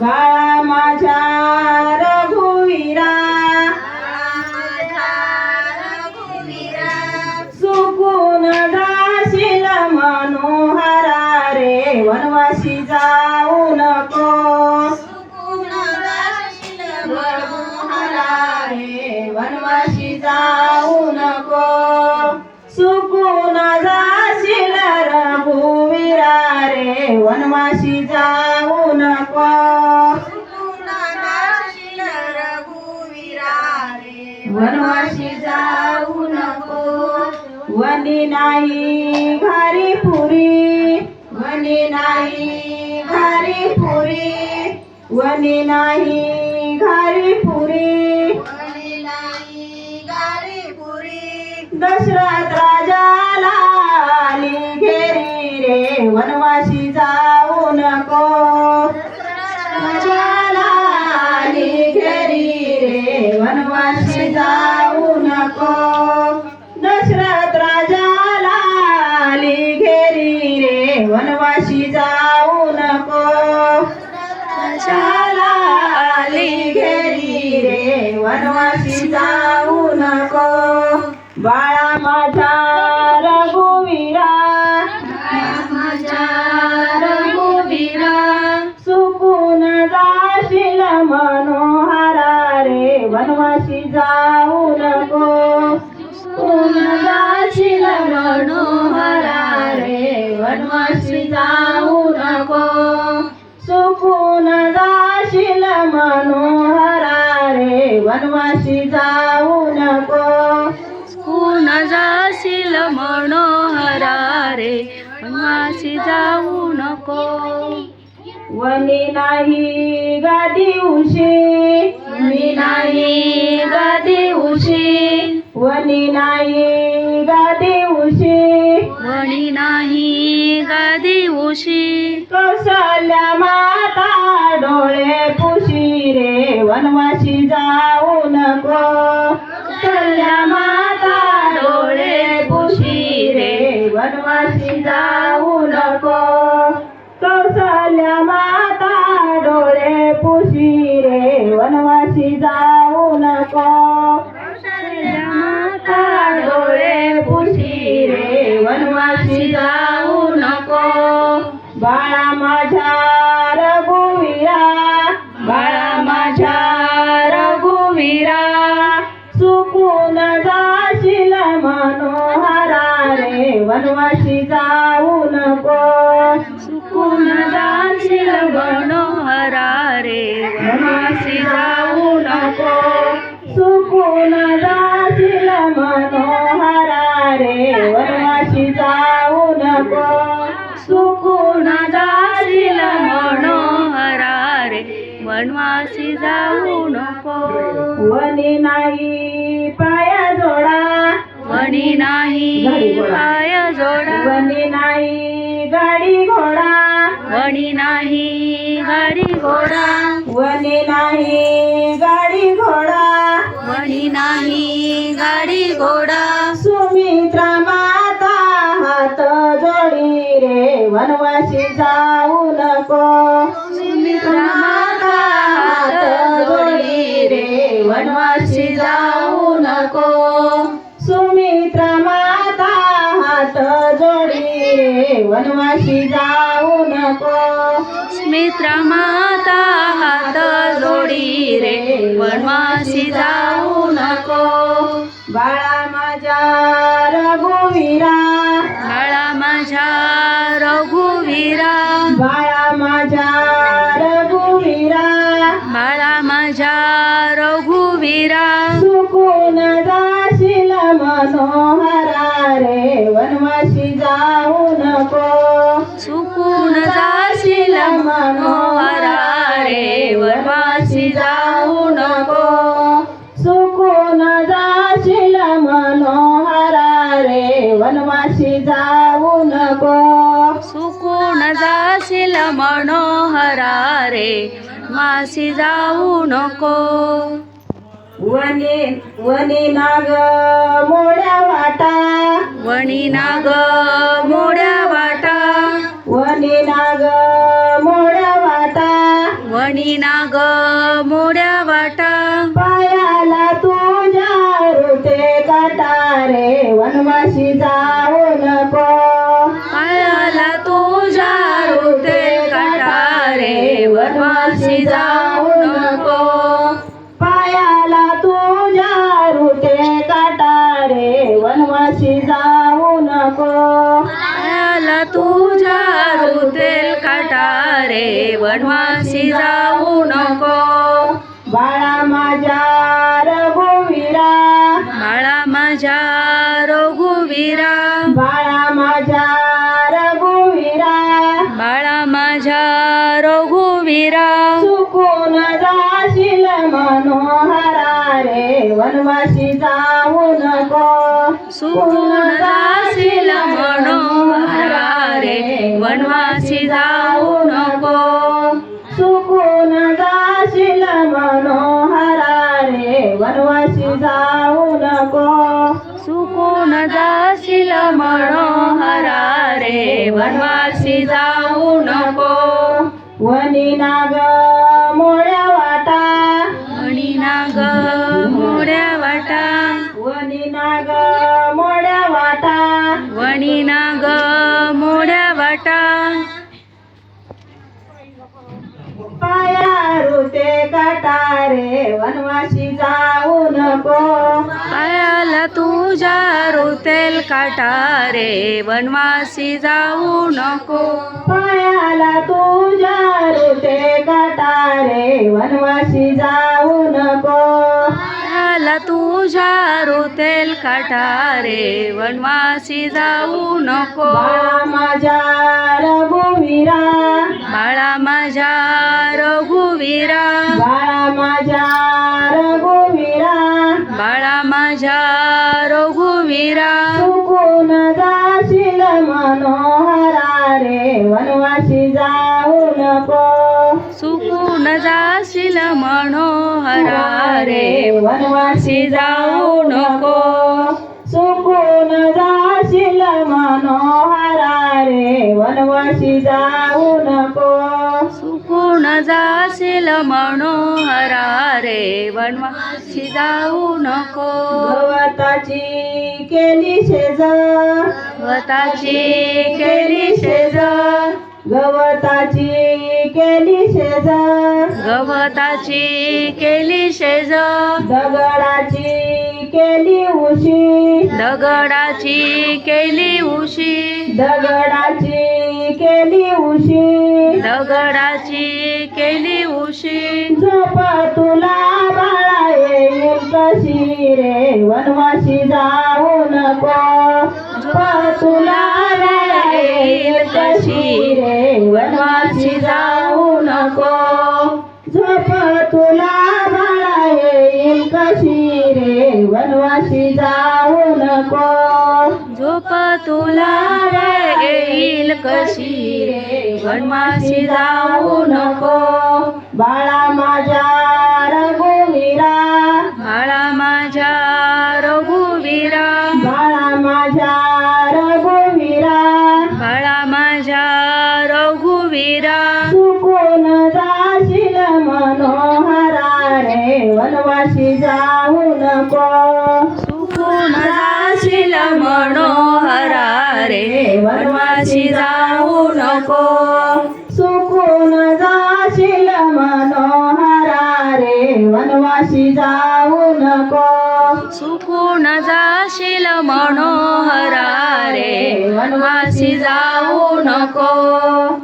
बाळा रे वनवासी जाऊ नको. वनवासी जाऊ नको. वनी नाही घरी पुरी. वनी नाही घरी पुरी. वनी नाही घरी पुरी. दशरथ राजाला आली. घेरी रे वनवासी जाऊ नको रे वनवासी जाऊ नको. सुकून जाशील मनोहरा रे. वनवासी जाऊ नको. कुण जाशील मनोहरा रे. वनवासी जाऊ नको. वनी नाही गादी उशी. वनी नाही गादी उशी. वनी नाही गादी उशी कोणी नाही गादी उशी. कौशल्या माता डोळे पुशी रे वनवाशी जाऊ नको. कौशल्या माता डोळे पुशी रे वनवाशी जाऊ नको. कौशल्या माता डोळे पुशी रे वनवाशी जाऊ रे वनवासी जाऊ नको. सुकून जाशील मनोहरा रे? वनवासी जाऊ नको. सुकून जाशील मनोहरा रे. वनवासी जाऊ नको. सुकून जाशील मनोहरा रे. वनवासी जाऊ नको. वनी नाही पाया जोडा. वणी नाही घोडा. वनी नाही गाडी घोडा. वणी नाही गाडी घोडा. सुमित्रा माता हात जोडी रे वनवासी जाऊ नको. सुमित्रा माता हात जोडी रे वनवासी जाऊ नको. सुमित्रा माता हात जोडी रे वनवासी जाऊ नको. मित्र माता हात जोडी रे. वनवासी जाऊ नको. बाळा माझ्या रघुवीरा. बाळा माझ्या रघुवीरा. बाळा माझ्या रघुवीरा. बाळा माझ्या रघुवीरा. सुकून जाशील मनोहरा मनोहरा रे वनवासी जाऊ नको. सुकून जाशील मनोहरा रे वनवासी जाऊ नको. सुकून जाशील मनोहरा रे मासी जाऊ नको. वने वने नाग मोड्या वाटा. वणी नाग मोड्या वाटा. वने नाग नाही ना ग मोड्या वाटा. पायाला तुझ्या ऋते काटारे वनवाशी जाऊ नको. पायाला तुझ्या ऋते कटारे वनवाशी जाऊ नको. पायाला तुझ्या ऋते कटारे वनवाशी जाऊ नको. पायाला तुझ्या ऋते काटारे वनवासी जाऊ नको. बाळा माझ्या रघुवीरा. बाळा माझ्या रघुवीरा. बाळा माझ्या रघुवीरा. बाळा माझ्या रघुवीरा. चुकून जाशील मनोहरा. रे वनवासी जाऊ नको. सुकून जाशील मनोहरा रे वनवासी जाऊ नको. चुकून जाशील मनोहरा रे वनवासी जाऊ नको. सुकून जाशील मनोहरा रे वनवासी जाऊ नको. वनी नाग नाग मोड्या वाटा. वनी नाग मोळ्या वाटा. वणी नाग मोड्या वाटा. पाया रुते काटारे वनवासी जाऊ नको. पायाला तुझ्या रुतेल काटा रे वनवासी जाऊ नको. पायाला तुझ्या रुते काटारे वनवासी जाऊ नको. पायाला तुझ्या रुतेल काटा रे वनवासी जाऊ नको. बाळा माझ्या रघुवीरा. बाळा माझ्या रघुवीरा. बाळा माझ्या रे वनवासी जाऊ नको. चुकून जाशील मनोहरा रे वनवासी जाऊ नको. सुकून जाशील मनोहरा रे वनवासी जाऊ नको. गवताची केली शेज. वताची केली शेज. गवताची केली शेज. गवताची केली शेज. दगडाची केली उशी. दगडाची केली उशी. दगडाची केली उशी. दगडाची केली उशी. झोप तुला बाळा येईल कशी रे वनवासी जाऊ नको. झोप तुला रे येईल कशी रे? वनवासी जाऊ नको. बाळा माझ्या रघुवीरा. बाळा माझ्या रघुवीरा. बाळा माझ्या नको. सुकून जाशील मनोहरा रे वनवासी जाऊ नको. सुकून जाशील मनोहरा रे वनवासी जाऊ नको.